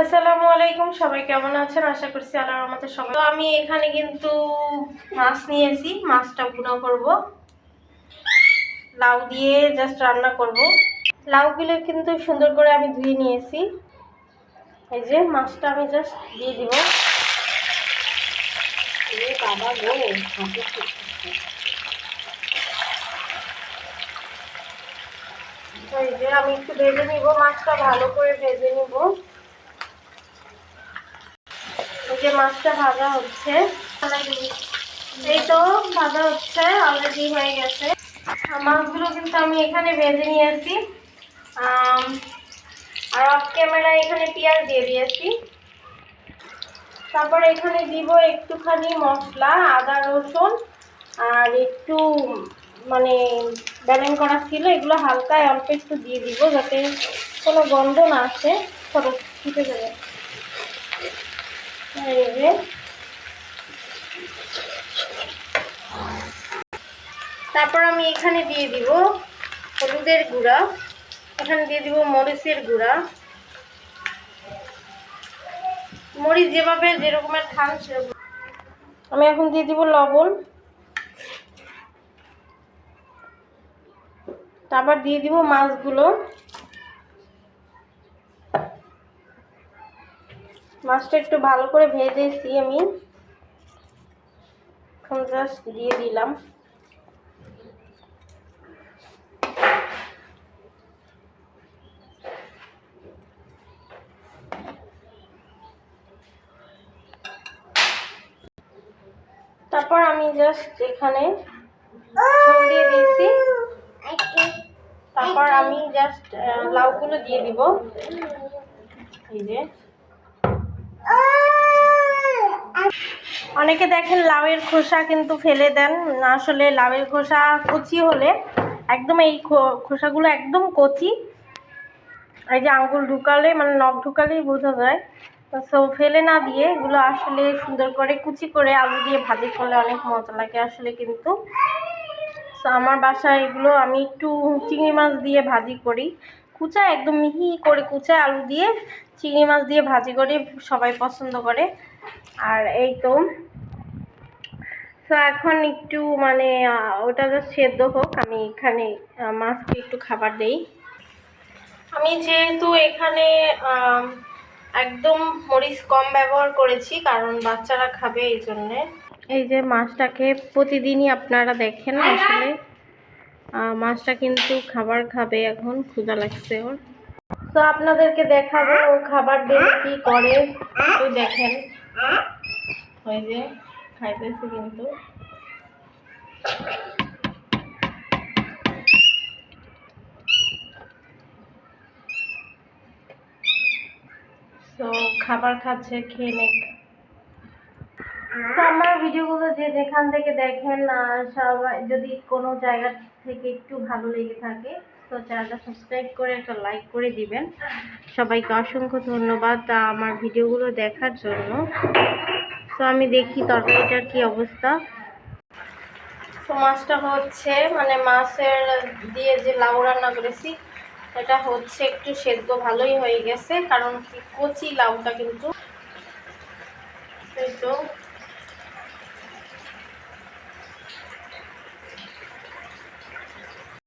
আসসালামু আলাইকুম সবাই কেমন আছেন? আশা করছি আল্লাহর রহমতে সবাই তো আমি এখানে কিন্তু মাছ নিয়েছি মাছটা ভুনা করব। লাউ দিয়ে জাস্ট রান্না করব। লাউগুলো কিন্তু সুন্দর করে আমি ধুয়ে নিয়েছি। এই যে মাছটা আমি জাস্ট দিয়ে দিব। বাবা গো এই যে আমি একটু ভেজে নিব মাছটা ভালো করে ভেজে নিব। যে মাছটা ভাজা হচ্ছে এই তো ভাজা হচ্ছে অলরেডি হয়ে গেছে। মাছগুলো কিন্তু আমি এখানে ভেজে নিয়েছি। আর অফ ক্যামেরা এখানে পেঁয়াজ দিয়ে দিয়েছি। তারপর এখানে দিব একটুখানি মশলা, আদা, রসুন, আর একটু মানে ব্যালেন করা ছিল, এগুলো হালকায় অল্প একটু দিয়ে দিব যাতে কোনো গন্ধ না আসে, ছোটো ফুটে যাবে। তারপর আমি এখানে দিয়ে দিব হলুদের গুঁড়া, এখানে দিয়ে দিব মরিচের গুঁড়া। মরিচ যেভাবে যেরকমের খান সেরকম। আমি এখন দিয়ে দিব লবণ। তারপর দিয়ে দিব মাছগুলো। মাছটা একটু ভালো করে ভেজেছি আমি। এখন জাস্ট দিয়ে দিলাম। তারপর আমি জাস্ট এখানে দিয়ে দিয়েছি। তারপর আমি জাস্ট লাউগুলো দিয়ে দিব। এই যে। অনেকে দেখেন লাউয়ের খোসা কিন্তু ফেলে দেন। আসলে লাউয়ের খোসা কচি হলে একদম এই খোসাগুলো একদম কচি। এই যে আঙ্গুল ঢুকালে মানে নখ ঢুকালেই বোঝা যায়। সো, ফেলে না দিয়ে এগুলো আসলে সুন্দর করে কুচি করে আলু দিয়ে ভাজি করলে অনেক মজা লাগে আসলে কিন্তু। সো, আমার বাসায় এগুলো আমি একটু চিংড়ি মাছ দিয়ে ভাজি করি। কুচা একদম মিহি করে কুচা আলু দিয়ে, চিংড়ি মাছ দিয়ে ভাজি করি সবাই পছন্দ করে। আর এই তো তো এখন একটু মানে ওটা জাস্ট সেদ্ধ হোক, আমি এখানে মাছকে একটু খাবার দেই। আমি যেহেতু এখানে একদম মরিচ কম ব্যবহার করেছি, কারণ বাচ্চারা খাবে এই জন্যে। এই যে মাছটাকে প্রতিদিনই আপনারা দেখেন আসলে। মাছটা কিন্তু খাবার খাবে এখন ক্ষুধা লাগছে ওর। তো আপনাদেরকে দেখাবো ও খাবার দিলে কি করে। একটু দেখেন। ওই যে খাইতেছে কিন্তু। তো খাবার খাচ্ছে খেয়ে নেক আমার ভিডিওগুলো যে যেখান থেকে দেখেন সবাই যদি কোনো জায়গা থেকে একটু ভালো লেগে থাকে, তো চ্যানেলটা সাবস্ক্রাইব করে একটা লাইক করে দিবেন। সবাইকে অসংখ্য ধন্যবাদ আমার ভিডিওগুলো দেখার জন্য। তো আমি দেখি তরকারিটার কি অবস্থা। তো মাছটা হচ্ছে মানে মাছের দিয়ে যে লাউ রান্না করেছি, এটা হচ্ছে একটু সেদ্ধ ভালোই হয়ে গেছে, কারণ কচি লাউটা কিন্তু, এই তো।